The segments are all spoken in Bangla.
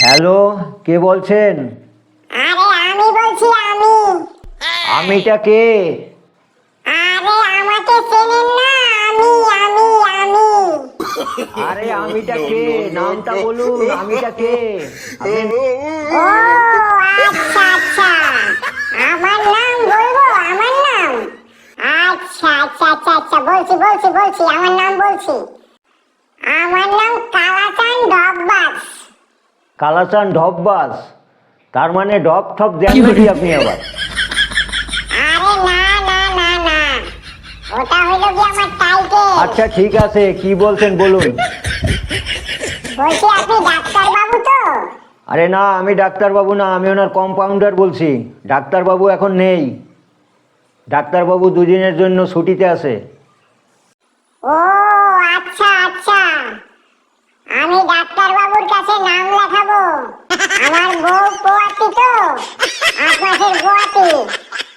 হ্যালো কে বলছেন? আরে আমি বলছি আমি। আমিটা কে? আরে আমাকে চেনেন না আমি আমি আমি। আরে আমিটা কে? নামটা বলুন আমিটা কে? ও আচ্ছা আচ্ছা। আমার নাম বলব আমার নাম? আচ্ছা আচ্ছা আচ্ছা আচ্ছা বলছি বলছি বলছি আমার নাম বলছি। আমার নাম কালাচান ডব্বাস কালাচান ঢপবাস তার মানে ঢপ ঠপ দেন নাকি আপনি আবার। আচ্ছা ঠিক আছে কি বলছেন বলুন। আরে না আমি ডাক্তারবাবু না আমি ওনার কম্পাউন্ডার বলছি। ডাক্তারবাবু এখন নেই। ডাক্তারবাবু দুদিনের জন্য ছুটিতে আছে। ও আচ্ছা আচ্ছা আমি ডাক্তার বাবুর কাছে নাম লেখাবো। আমার বউ পোয়াতি তো আট মাসের পোয়াতি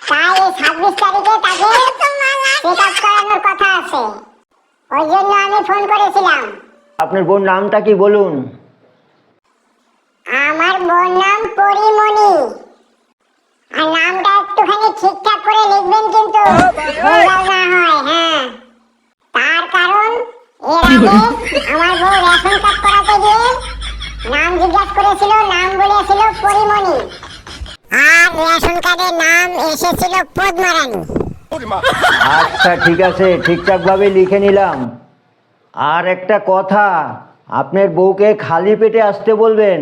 তাই এই ছাব্বিশ তারিখে তাকে চেক আপ করানোর কথা আছে। ওই জন্য আমি ফোন করেছিলাম। আপনার বোন নামটা কি বলুন? আমার বোন নাম পরিমণি। আর নামটা একটুখানি ঠিকঠাক করে লিখবেন কিন্তু ভুলভাল না হয় হ্যাঁ। তার কারণ এর আগে আমার বউ রেশন কার্ড করাতে গিয়ে নাম জিজ্ঞাসা করেছিল নাম বলেছিল পরিমণি। আর রেশন কার্ডে নাম এসেছিল পদ্মারানী আচ্ছা ঠিক আছে ঠিকঠাকভাবে লিখে নিলাম। আর একটা কথা আপনার বউকে খালি পেটে আসতে বলবেন?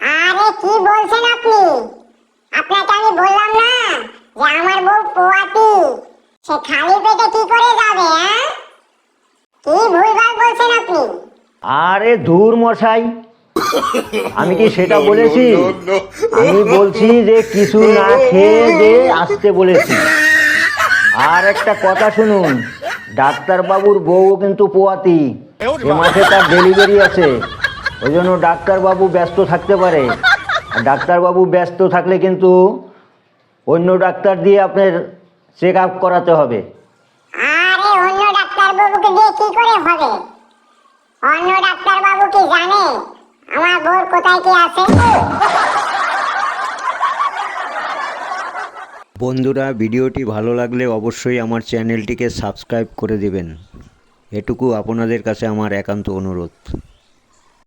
আরে কি বলছেন আপনি? আপনাকে আমি বললাম না যে আমার বউ পোয়াতি সে খালি পেটে কি করে যাবে হ্যাঁ? কি ভুলভাল বলছেন আপনি? আরে ধুর মশাই। আমি কি সেটা বলেছি? আমি বলছি যে কিছু না খেয়ে যে আসতে বলেছি। আর একটা কথা শুনুন ডাক্তারবাবুর বউ কিন্তু পোয়াতি। এ মাসে তার ডেলিভারি আছে। ওই জন্য ডাক্তারবাবু ব্যস্ত থাকতে পারে। আর ডাক্তারবাবু ব্যস্ত থাকলে কিন্তু অন্য ডাক্তার দিয়ে আপনার চেক আপ করাতে হবে। আরে অন্য ডাক্তার বাবুকে দিয়ে কি করে হবে? অন্য ডাক্তার বাবু কি জানে? আমার বোর কোথায় কি আছে? বন্ধুরা, ভিডিওটি ভালো লাগলে অবশ্যই আমার চ্যানেলটিকে সাবস্ক্রাইব করে দেবেন। এটুকু আপনাদের কাছে আমার একান্ত অনুরোধ।